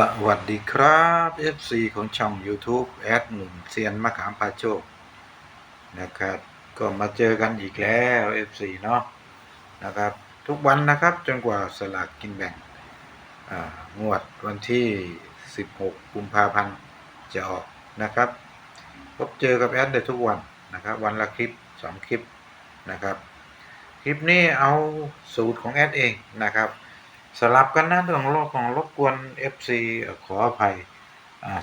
สวัสดีครับ FC ของช่อง YouTube แอดหนุ่มเซียนมะขามพาโชคนะครับ ก็มาเจอกันอีกแล้ว FC เนาะนะครับ ทุกวันนะครับจนกว่าสลากกินแบ่งงวดวันที่ 16 กุมภาพันธ์จะออกนะครับ พบเจอกับแอดได้ทุกวันนะครับ วันละคลิป 2 คลิปนะครับ คลิปนี้เอาสูตรของแอดเองนะครับ สลับกันนะเรื่องของรบของรบกวน FC เอ่อขออภัย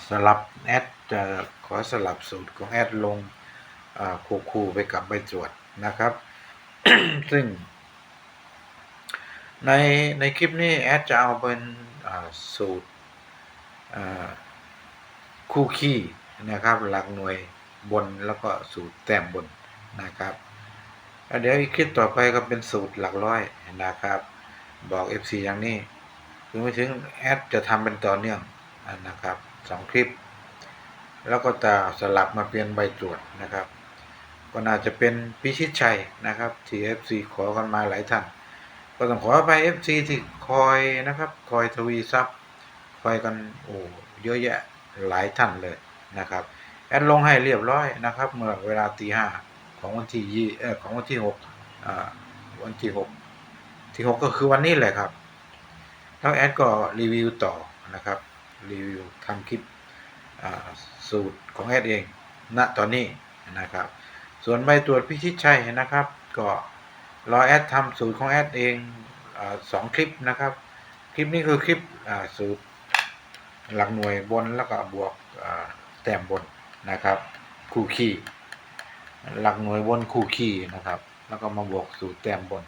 สลับแอดจะขอสลับสูตรของแอดลงคู่คู่ไปกับใบจวดนะครับ ซึ่ง ในในคลิปนี้แอดจะเอาเป็นสูตรคู่ขี้นะครับ หลักหน่วยบนแล้วก็สูตรแต้มบนนะครับ เดี๋ยวอีกคลิปต่อไปก็เป็นสูตรหลักร้อยนะครับ บอก FC อย่างนี้ถึงไปถึงแอดจะทำเป็นต่อเนื่องอะนะครับสองคลิป แล้วก็จะสลับมาเปลี่ยนใบตรวจนะครับ ก็น่าจะเป็นพิชิตชัยนะครับที่ FC ขอกันมาหลายท่านก็ต้องขอไป FC ที่คอยนะครับ คอยทวีทรัพย์คอยกันโอ้เยอะแยะหลายท่านเลยนะครับแอดลงให้เรียบร้อยนะครับ เมื่อเวลาตีห้าของวันที่ยี่เออของวันที่หกอ่าวันที่หก ที่หกก็คือวันนี้แหละครับ แล้วแอดก็รีวิวต่อนะครับ รีวิวทำคลิปสูตรของแอดเอง ณ ตอนนี้นะครับ ส่วนใบตรวจพิชิตชัยนะครับ ก็รอแอดทำสูตรของแอดเองอสองคลิปนะครับ คลิปนี้คือคลิปสูตรหลักหน่วยบนแล้วก็บวกแต้มบนนะครับ คู่ขี้หลักหน่วยบนคู่ขี้นะครับ แล้วก็มาบวกสูตรแต้มบน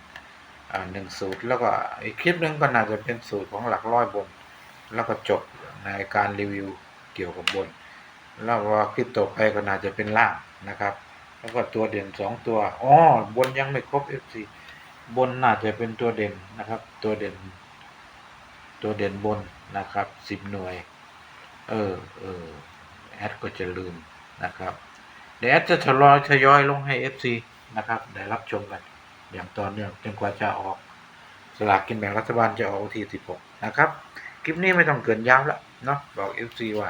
หนึ่งสูตรแล้วก็อีกคลิปหนึงก็น่าจะเป็นสูตรของหลักร้อยบน แล้วก็จบในการรีวิวเกี่ยวกับบน แล้วว่าคลิปต่อไปก็น่าจะเป็นล่างนะครับ แล้วก็ตัวเด่นสองตัวอ๋อบนยังไม่ครบ FC บนน่าจะเป็นตัวเด่นนะครับ ตัวเด่น ตัวเด่นบนนะครับสิบหน่วย เออเออแอดก็จะลืมนะครับเดี๋ยวแอดจะทยอยทยอยลงให้ FC นะครับได้รับชมกัน อย่างต่อเนื่องจนกว่าจะออกสลากกินแบ่งรัฐบาลจะออกวันที่16 นะครับ คลิปนี้ไม่ต้องเกินยาวแล้วเนาะบอก FC ว่า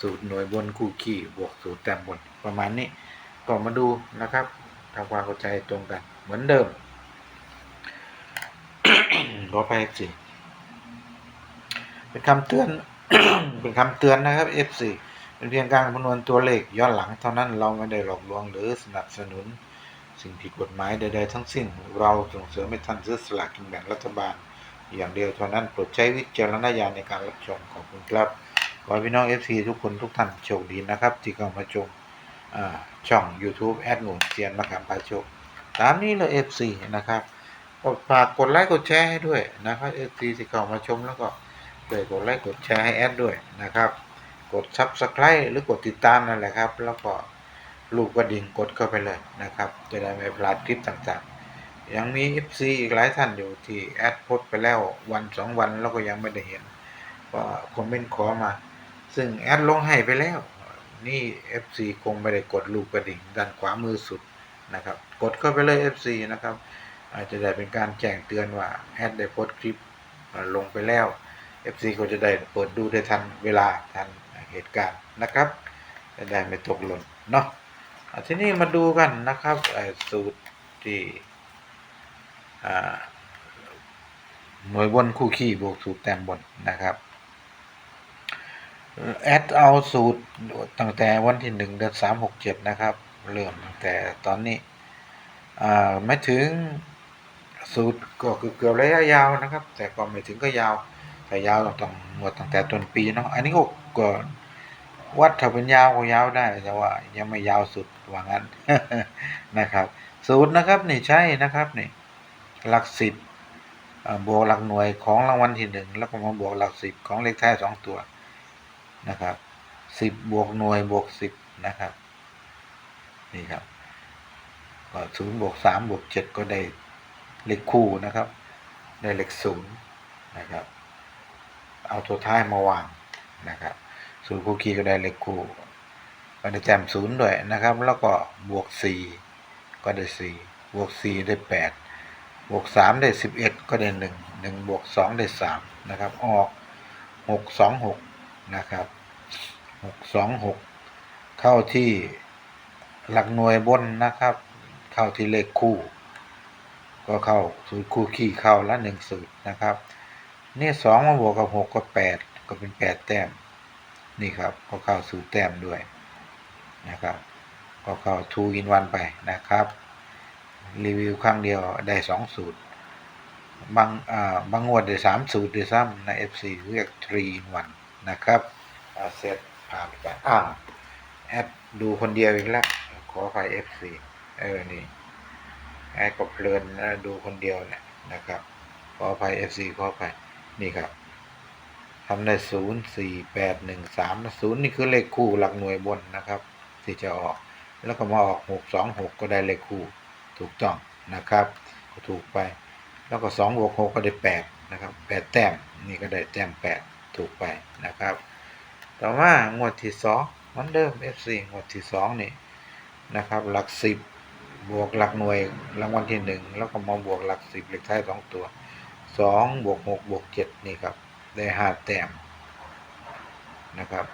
สูตรหน่วยบนคู่ขี้บวกสูตรแต้มบนประมาณนี้ก็มาดูนะครับทำความเข้าใจตรงกัน เหมือนเดิมขอไป FC เป็นคำเตือน เป็นคำเตือนนะครับ FC เป็นเพียงการคำนวณตัวเลขย้อนหลังเท่านั้นเราไม่ได้หลอกลวงหรือสนับสนุน สิ่งผิดกฎหมายใด ๆ ทั้งสิ้น เราส่งเสริมให้ท่านซื้อสลากกินแบ่งรัฐบาล อย่างเดียวเท่านั้นโปรดใช้วิจารณญาณในการรับชมขอบคุณครับขอพี่น้อง FC ทุกคนทุกท่านโชคดีนะครับ ที่เข้ามาชมช่อง YouTube แอดหนุนเซียนมะขามพาโชคตามนี้เลย FC นะครับก็ฝากกดไลค์กดแชร์ให้ด้วยนะครับ FC ที่เข้ามาชมแล้วก็ช่วยกดไลค์กดแชร์ให้แอดด้วยนะครับ กด Subscribe หรือกดติดตามนั่นแหละครับ แล้วก็ ลูกกระดิ่งกดเข้าไปเลยนะครับ จะได้ไม่พลาดคลิปต่างๆ ยังมี FC อีกหลายท่านอยู่ที่แอดโพสไปแล้ววันสองวันแล้วก็ยังไม่ได้เห็นก็คอมเมนต์ขอมา ซึ่งแอดลงให้ไปแล้ว นี่ FC คงไม่ได้กดลูกกระดิ่งด้านขวามือสุดนะครับ กดเข้าไปเลย FC นะครับ อาจจะได้เป็นการแจ้งเตือนว่าแอดได้โพสคลิปลงไปแล้ว FC ก็จะได้เปิดดูได้ทันเวลาทันเหตุการณ์นะครับจะได้ไม่ตกหล่นเนาะ ทีนี้มาดูกันนะครับสูตรที่หน่วยบนคู่ขี้บวกสูตรแต้มบนนะครับแอดเอาสูตรตั้งแต่วันที่หนึ่งเดือนสามหกเจ็ดนะครับ เริ่มตั้งแต่ตอนนี้ไม่ถึงสูตรก็คือเกือบระยะยาวนะครับ แต่ก็ไม่ถึงก็ยาวแต่ยาวต้องหมดตั้งแต่ต้นปีเนาะอันนี้ก็ วัดถ้าเป็นยาวก็ยาวได้ แต่ว่ายังไม่ยาวสุดว่างั้นนะครับสูตรนะครับนี่ใช่นะครับนี่หลักสิบบวกหลักหน่วยของรางวัลที่หนึ่งแล้วก็มาบวกหลักสิบของเลขท้ายสองตัวนะครับสิบบวกหน่วยบวกสิบนะครับนี่ครับก็ศูนย์บวกสามบวกเจ็ดก็ได้เลขคู่นะครับ ได้เลขศูนย์นะครับ เอาตัวท้ายมาวางนะครับ ศูนย์คู่คียก็ได้เลขคู่ก็ได้แจมศูนย์ด้วยนะครับ แล้วก็บวกสี่ก็ได้สี่บวกสี่ได้แปดบวกสามได้สิบเอ็ดก็ได้หนึ่งหนึ่งบวกสองได้สามนะครับ ออกหกสองหกนะครับหกสองหกเข้าที่หลักหน่วยบนนะครับ เข้าที่เลขคู่ ก็เข้าสูตรคู่ขี้เข้าละหนึ่งสูตรนะครับ นี่สองมาบวกกับหกก็แปดก็เป็นแปดแต้ม นี่ครับก็เข้าสูตรแต้มด้วยนะครับ ก็เข้า two in one ไปนะครับ รีวิวครั้งเดียวได้สองสูตร บางอ่าบางงวดได้สามสูตรด้วยซ้ำใน FC เรียก three in one นะครับเสร็จผ่านไปอ่าแอดดูคนเดียวอีกแล้วขอไฟ FC เออนี่แอดก็เพลินนะดูคนเดียวเนี่ยนะครับขออภัย FC ขออภัยนี่ครับ ทำได้ศูนย์สี่แปดหนึ่งสามศูนย์นี่คือเลขคู่หลักหน่วยบนนะครับ ที่จะออก แล้วก็มาออกหกสองหกก็ได้เลขคู่ถูกต้องนะครับ ก็ถูกไป แล้วก็สองบวกหกก็ได้แปดนะครับแปดแต้มนี่ก็ได้แต้มแปดถูกไปนะครับ ต่อมางวดที่สองมันเดิม FC งวดที่สองนี่นะครับ หลักสิบบวกหลักหน่วยรางวัลที่หนึ่งแล้วก็มาบวกหลักสิบเลขท้ายสองตัวสองบวกหกบวกเจ็ดนี่ครับ ได้ห้าแต้มนะครับ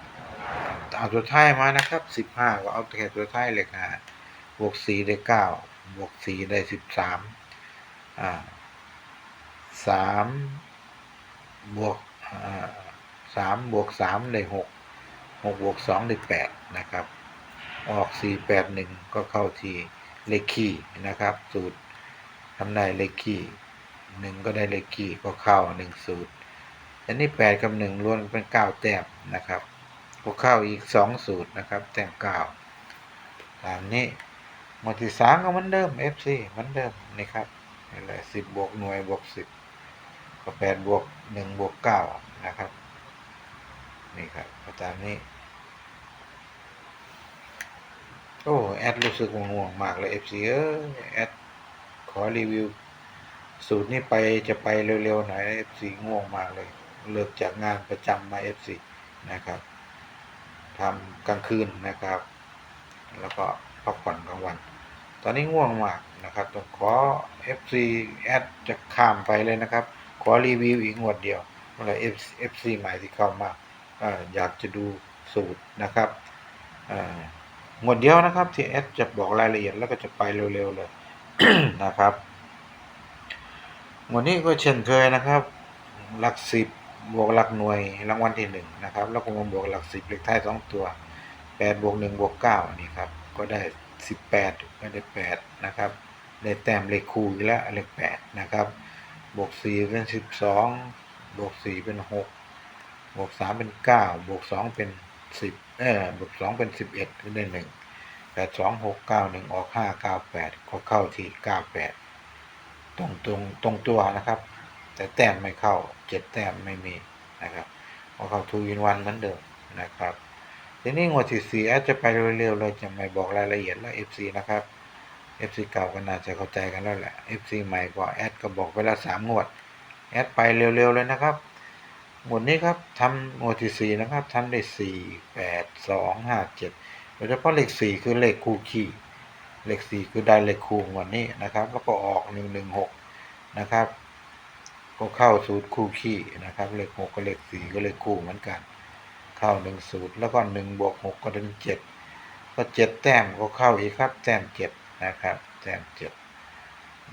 เอาตัวท้ายมานะครับสิบห้าก็เอาแค่ตัวท้ายเลขห้าบวกสี่ได้เก้าบวกสี่ได้สิบสามอ่าสามบวกสามบวกสามได้หกหกบวกสองได้แปดนะครับ ออกสี่แปดหนึ่งก็เข้าทีเลขคี่นะครับ สูตรทำได้เลขคี่หนึ่งก็ได้เลขคี่ก็เข้าหนึ่งสูตร อันนี้แปดกับหนึ่งรวมเป็นเก้าแต้มนะครับก็เข้าอีกสองสูตรนะครับ แต้มเก้าตามนี้หมดที่สามก็เหมือนเดิม FC เหมือนเดิมนี่ครับนี่แหละสิบบวกหน่วยบวกสิบก็แปดบวกหนึ่งบวกเก้านะครับ นี่ครับตามนี้ โอ้แอดรู้สึกง่วงมากเลย FC เออแอดขอรีวิว สูตรนี้ไปจะไปเร็วๆหน่อย FC ง่วงมากเลย เลิกจากงานประจำมา FC นะครับทำกลางคืนนะครับ แล้วก็พักผ่อนกลางวัน ตอนนี้ง่วงมากนะครับต้องขอ FC แอดจะข้ามไปเลยนะครับ ขอรีวิวอีกงวดเดียวเมื่อไหร่ FC ใหม่ที่เข้ามาออยากจะดูสูตรนะครับอ่าหมวดเดียวนะครับที่แอดจะบอกรายละเอียดแล้วก็จะไปเร็วๆเลยนะครับหมวดนี้ก็เช่นเคยนะครับ หลักสิบ บวกหลักหน่วยรางวัลที่หนึ่งนะครับ แล้วก็มาบวกหลักสิบเลขท้ายสองตัวแปดบวกหนึ่งบวกเก้านี่ครับ ก็ได้สิบแปดก็ได้แปดนะครับ ได้แต้มเลขคูณอีกแล้วเลขแปดนะครับ บวกสี่เป็นสิบสองบวกสี่เป็นหกบวกสามเป็นเก้าบวกสองเป็นสิบเออ บวกสองเป็นสิบเอ็ดก็ได้หนึ่งแปดสองหกเก้าหนึ่งออกห้าเก้าแปดก็เข้าที่เก้าแปดตรงตรงตรงตัวนะครับ แต่แต้มไม่เข้า เจ็ดแต้มไม่มีนะครับก็เข้าทูอินวันเหมือนเดิมนะครับทีนี้งวดที่สี่แอดจะไปเร็วๆเลยจะไม่บอกรายละเอียดแล้ว FC นะครับ FC เก่าก็น่าจะเข้าใจกันแล้วแหละ FC ใหม่ก็แอดก็บอกไปแล้วสามงวด แอดไปเร็วๆเลยนะครับหมวดนี้ครับทำหมวดที่สี่นะครับทำได้สี่แปดสองห้าเจ็ดโดยเฉพาะเลขสี่คือเลขคู่ขี้เลขสี่คือได้เลขคู่หมวดนี้นะครับ แล้วก็ออกหนึ่งหนึ่งหกนะครับ ก็เข้าสูตรคู่ขี้นะครับ เลขหกกับเลขสี่ก็เลขคู่เหมือนกัน เข้าหนึ่งสูตรแล้วก็หนึ่งบวกหกก็เป็นเจ็ดก็เจ็ดแต้มก็เข้าอีกครับแต้มเจ็ดนะครับ แต้มเจ็ด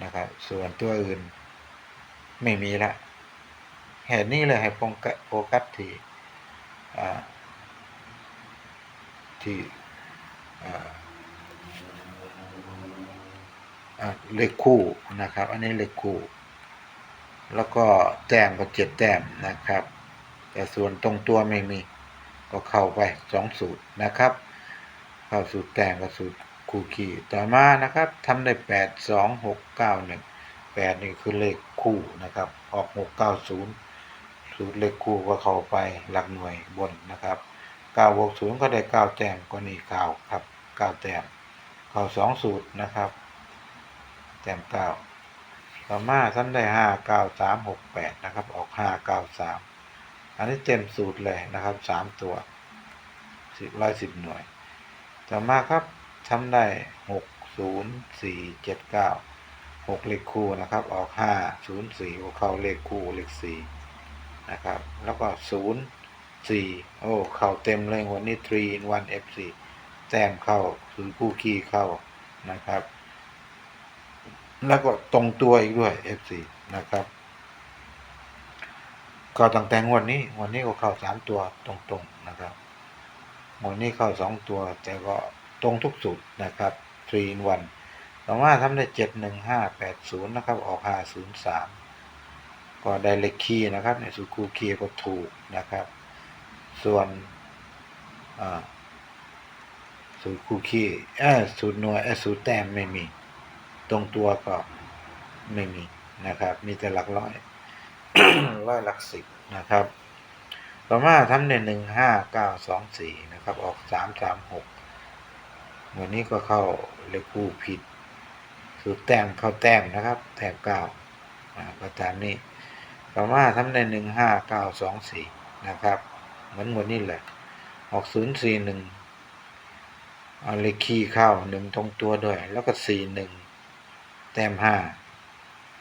นะครับ ส่วนตัวอื่นไม่มีละเหตุนี้เลยให้โฟกัสโฟกัสที่อ่าที่อ่าอ่าเลขคู่นะครับ อันนี้เลขคู่ แล้วก็แต้มก็เจ็ดแต้มนะครับ แต่ส่วนตรงตัวไม่มีก็เข้าไปสองสูตรนะครับ เข้าสูตรแต้มกับสูตรคู่ขี่ต่อมานะครับทำได้แปดสองหกเก้าหนึ่งแปดนี่คือเลขคู่นะครับ ออกหกเก้าศูนย์สูตรเลขคู่ก็เข้าไปหลักหน่วยบนนะครับ9บวก0ก็ได้9แต้มก็นี่เก้าครับ9แต้มเข้า2สูตรนะครับ แต้ม9 ต่อมาท่านได้5 9 3 6 8นะครับ ออก5 9 3อันนี้เต็มสูตรเลยนะครับ3ตัว10 110หน่วย ต่อมาครับทำได้6 0 4 7 9 6เลขคู่นะครับ ออก5 0 4ก็เข้าเลขคู่เลข4นะครับ แล้วก็ศูนย์สี่โอ้เข้าเต็มเลยวันนี้ three in one FC แต้มเข้าศูนย์คู่คีย์เข้านะครับ แล้วก็ตรงตัวอีกด้วย FC นะครับ ก็ตั้งแต่งวดนี้วันนี้ก็เข้าสามตัวตรงๆนะครับวดนี้เข้าสองตัวแต่ก็ตรงทุกสูตรนะครับ three in one ต่อมาทำได้เจ็ดหนึ่งห้าแปดศูนย์นะครับ ออกห้าศูนย์สามก็ได้เลขคีย์นะครับ ในสูตรคูคีย์ก็ถูกนะครับ ส่วนสูตรคูคียเออสูตรน่วเออสูตรแต้มไม่มี ตรงตัวก็ไม่มีนะครับ มีแต่หลักร้อย ร้อยหลักสิบนะครับ ต่อมาทำในหนึ่งห้าเก้าสองสี่นะครับ ออกสามสามหกวันนี้ก็เข้าเลขคู่ผิดสูตรแต้มเข้าแต้มนะครับ แต้มเก้าอ่าก็ตามนี้ ต่อมาทำในหนึ่งห้าเก้าสองสี่นะครับ เหมือนวันนี้แหละ ออกศูนย์สี่หนึ่งเอาเลขคีเข้าหนึ่งตรงตัวด้วย แล้วก็สี่หนึ่ง แต้มห้า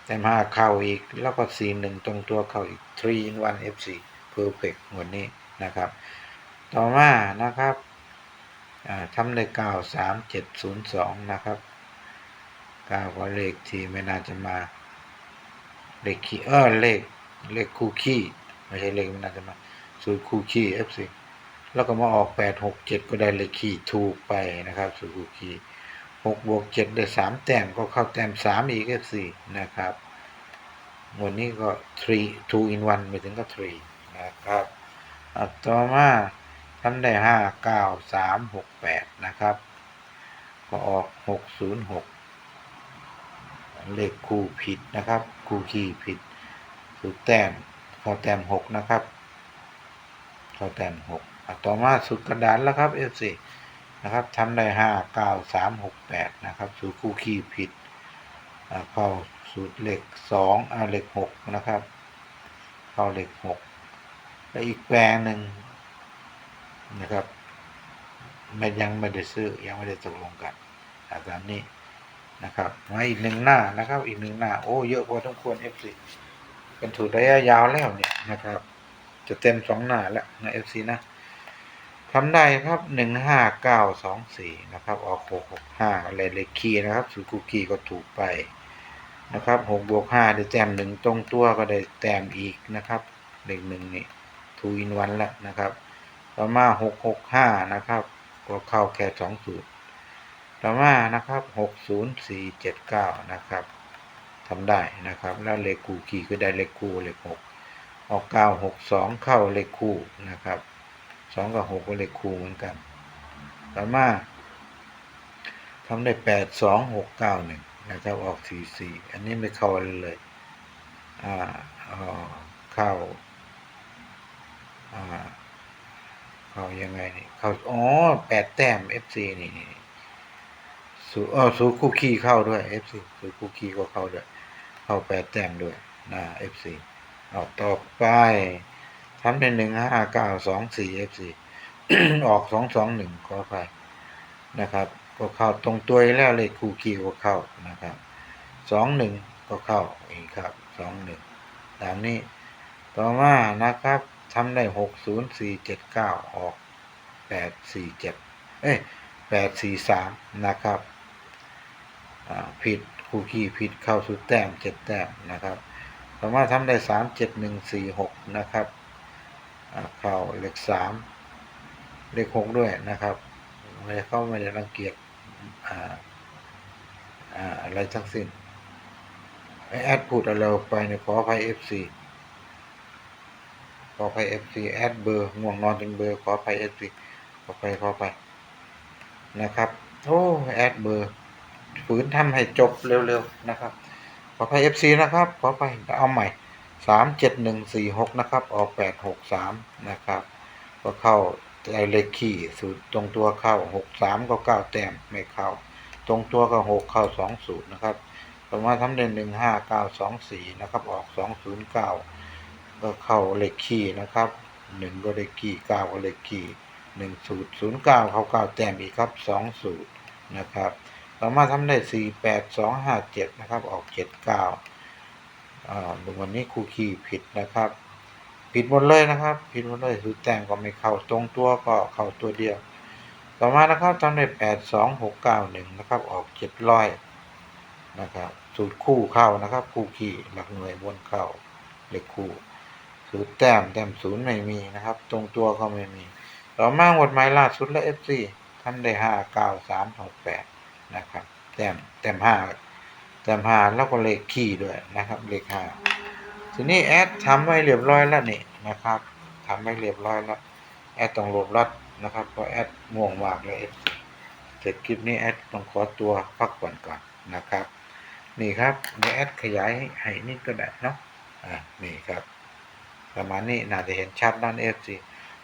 แต้มห้าเข้าอีก แล้วก็สี่หนึ่งตรงตัวเข้าอีก three in one FC perfect วันนี้นะครับ ต่อมานะครับทำได้เก้าสามเจ็ดศูนย์สองนะครับเก้าก็เลขที่ไม่น่าจะมา เลขคีเออเลขเลขคู่คีย์ไม่ใช่เลขไม่น่าจะมาสูตรคู่คีย์ FC แล้วก็มาออกแปดหกเจ็ดก็ได้เลขคีย์ถูกไปนะครับสูตรคู่คีย์ หกบวกเจ็ดได้สามแต้มก็เข้าแต้มสามอีก FC นะครับวันนี้ก็ three two in one ไม่ถึงก็ three นะครับต่อมาทำได้ห้าเก้าสามหกแปดนะครับ ก็ออกหกศูนย์หกเลขคู่ผิดนะครับ คู่คีย์ผิดสูตรแต้มเข้าแต้มหกนะครับเข้าแต้มหกต่อมาสุดกระดานแล้วครับ F4 นะครับทำได้ห้าเก้าสามหกแปดนะครับสูตรคู่คีย์ผิดเข้าสูตรเหลขสองอ่าเลขหกนะครับ เข้าเหลขหกแล้วอีกแปลงหนึ่งนะครับไม่ยังไม่ได้ซื้อยังไม่ได้ตกลงกันอะตามนี้นะครับมาอีกหนึ่งหน้านะครับ อีกหนึ่งหน้าโอ้เยอะพอสมควร F4 เป็นถูกระยะยาวแล้วเนี่ยนะครับ จะเต็มสองหน้าแล้วใน FC นะ ทำได้ครับหนึ่งห้าเก้าสองสี่นะครับออกหกหกห้าอะไรเลขคีนะครับสูตรคูคีก็ถูกไปนะครับหกบวกห้าได้แต้มหนึ่งตรงตัวก็ได้แต้มอีกนะครับเลขหนึ่งนี่ทูอินวันแล้วนะครับ ต่อมาหกหกห้านะครับ ก็เข้าแค่สองสูตร ต่อมานะครับหกศูนย์สี่เจ็ดเก้านะครับทำได้นะครับ แล้วเลขคู่คีย์ก็ได้เลขคู่เลขหกออกเก้าหกสองเข้าเลขคู่นะครับ สองกับหกก็เลขคู่เหมือนกันต่อมาทำได้แปดสองหกเก้าหนึ่งนะครับออกสี่สี่อันนี้ไม่เข้าอะไรเลยอ่าอ่าเข้าอ่าเข้ายังไงนี่เข้าอ๋อแปดแต้ม FC นี่นี่สูเออสูคู่คีย์เข้าด้วย FC สูคู่คีย์ก็เข้าด้วย เข้าแปดแต้มด้วยนะ FC เอาต่อไป ทำเป็นหนึ่งห้าเก้าสองสี่เอฟซีออกสองสองหนึ่งขอไปนะครับ ก็เข้าตรงตัวแล้วเลขคู่คีย์ก็เข้านะครับสองหนึ่งก็เข้าอีกครับสองหนึ่งตามนี้ต่อมานะครับทำได้หกศูนย์สี่เจ็ดเก้าออกแปดสี่เจ็ดเอ้ยแปดสี่สามนะครับผิดคู่คีย์ผิดเข้าสุดแต้มเจ็ดแต้มนะครับสามารถทำได้สามเจ็ดหนึ่งสี่หกนะครับ เข้าเลขสามเลขหกด้วยนะครับไม่ได้เข้าไม่ได้รังเกียจอ่าอ่าอะไรทั้งสิ้นไอแอดพูดอะไรออกไปเนี่ยขออภัยเอฟซีขออภัยเอฟซีแอดเบอร์ง่วงนอนจนเบอร์ขออภัยเอฟซีขออภัยขออภัยนะครับโอ้แอดเบอร์ฝืนทำให้จบเร็วๆนะครับ ขออภัย FC นะครับ ขออภัยเอาใหม่ สามเจ็ดหนึ่งสี่หกนะครับ ออกแปดหกสามนะครับ ก็เข้าเลขขี่สูตรตรงตัวเข้าหกสามก็เก้าแต้มไม่เข้า ตรงตัวก็หกเข้าสองสูตรนะครับต่อมาทำเด่นหนึ่งห้าเก้าสองสี่นะครับ ออกสองศูนย์เก้าก็เข้าเลขขี่นะครับหนึ่งก็เลขขี่เก้าก็เลขขี่หนึ่งสูตรศูนย์เก้าเข้าเก้าแต้มอีกครับสองสูตรนะครับสามาทำได้สี่แปดสองห้าเจ็ดนะครับ ออกเจ็ดเก้า วันนี้ครูคีผิดนะครับ ผิดหมดเลยนะครับ ผิดหมดเลยสูตรแต่งก็ไม่เข้าตรงตัวก็เข้าตัวเดียว ต่อมานะครับทำได้แปดสองหกเก้าหนึ่งนะครับ ออกเจ็ดร้อยนะครับสูตรคู่เข้านะครับ คู่ขี่หลักหน่วยบนเข้าเลขคู่สูตรแต้มแต้มศูนย์ไม่มีนะครับ ตรงตัวก็ไม่มี ต่อมาหมดหมายล่าสุดและ FC ทำได้ห้าเก้าสามหกแปดนะครับ แต้มแต้มห้า แต้มห้าแล้วก็เลขคี่ด้วยนะครับเลขห้าทีนี้แอดทำไว้เรียบร้อยแล้วนี่นะครับทำไว้เรียบร้อยแล้วแอดต้องหลบรัดนะครับเพราะแอดง่วงมากเลยเสร็จคลิปนี้แอดต้องขอตัวพักผ่อนก่อนนะครับ นี่ครับเดี๋ยวแอดขยายให้นิดก็ได้เนาะอ่านี่ครับ ประมาณนี้น่าจะเห็นชัดด้าน FC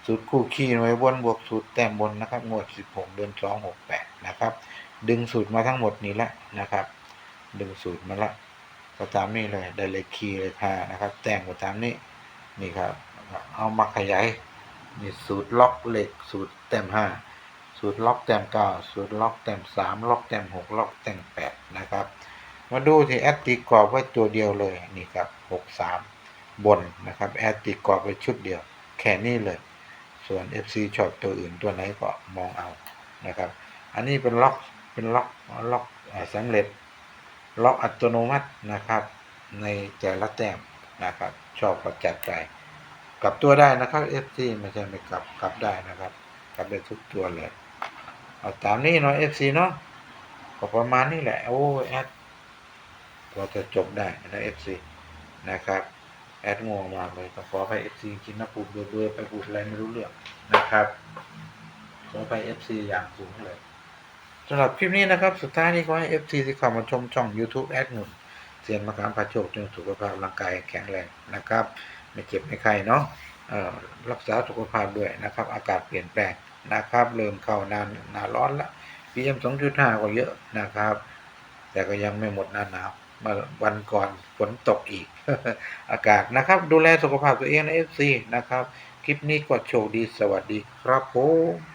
สูตรคู่ขี้ไว้บนบวกสูตรแต้มบนนะครับงวด16 เดือน2 68 นะครับ ดึงสูตรมาทั้งหมดนี้และนะครับ ดึงสูตรมาละก็ตามนี้เลยได้เลขคีย์เลยค่ะนะครับ แต่งก็ตามนี้นี่ครับ เอามาขยายนี่สูตรล็อกเหล็กสูตรแต้ม5สูตรล็อกแต้ม9สูตรล็อกแต้ม3ล็อกแต้ม6ล็อกแต้ม8นะครับ มาดูที่แอดตีกรอบไว้ตัวเดียวเลยนี่ครับ63บนนะครับแอดตีกรอบไว้ชุดเดียว แค่นี้เลย ส่วน FC ชอบตัวอื่นตัวไหนก็มองเอานะครับ อันนี้เป็นล็อกเป็นล็อกล็อกสำเร็จ ล็อกอัตโนมัตินะครับในแต่ละแต้มนะครับ ชอบก็จัดใจกลับตัวได้นะครับ FC ไม่ใช่ไม่กลับกลับได้นะครับ กลับได้ทุกตัวเลย เอาตามนี้เนาะ FC เนาะก็ประมาณนี้แหละ โอ้แอดพอจะจบได้นะ FC นะครับแอดงงมากเลยต้องขอไป FC กินน้ำปูเบื่อไปพูดอะไรไม่รู้เรื่องนะครับขอไป FC อย่างสูงเลย สำหรับคลิปนี้นะครับ สุดท้ายนี้ขอให้ FC ที่เข้ามาชมช่อง YouTube แอดหนุ่มเซียนมะขามพาโชคจงสุขภาพร่างกายแข็งแรงนะครับ ไม่เจ็บไม่ไข้เนาะรักษาสุขภาพด้วยนะครับ อากาศเปลี่ยนแปลงนะครับ เริ่มเข้าหน้าหน้าร้อนละ PM 2.5ก็เยอะนะครับ แต่ก็ยังไม่หมดหน้าหนาวมาวันก่อนฝนตกอีก อากาศนะครับ ดูแลสุขภาพตัวเองนะ FC นะครับ คลิปนี้ก็โชคดีสวัสดีครับผม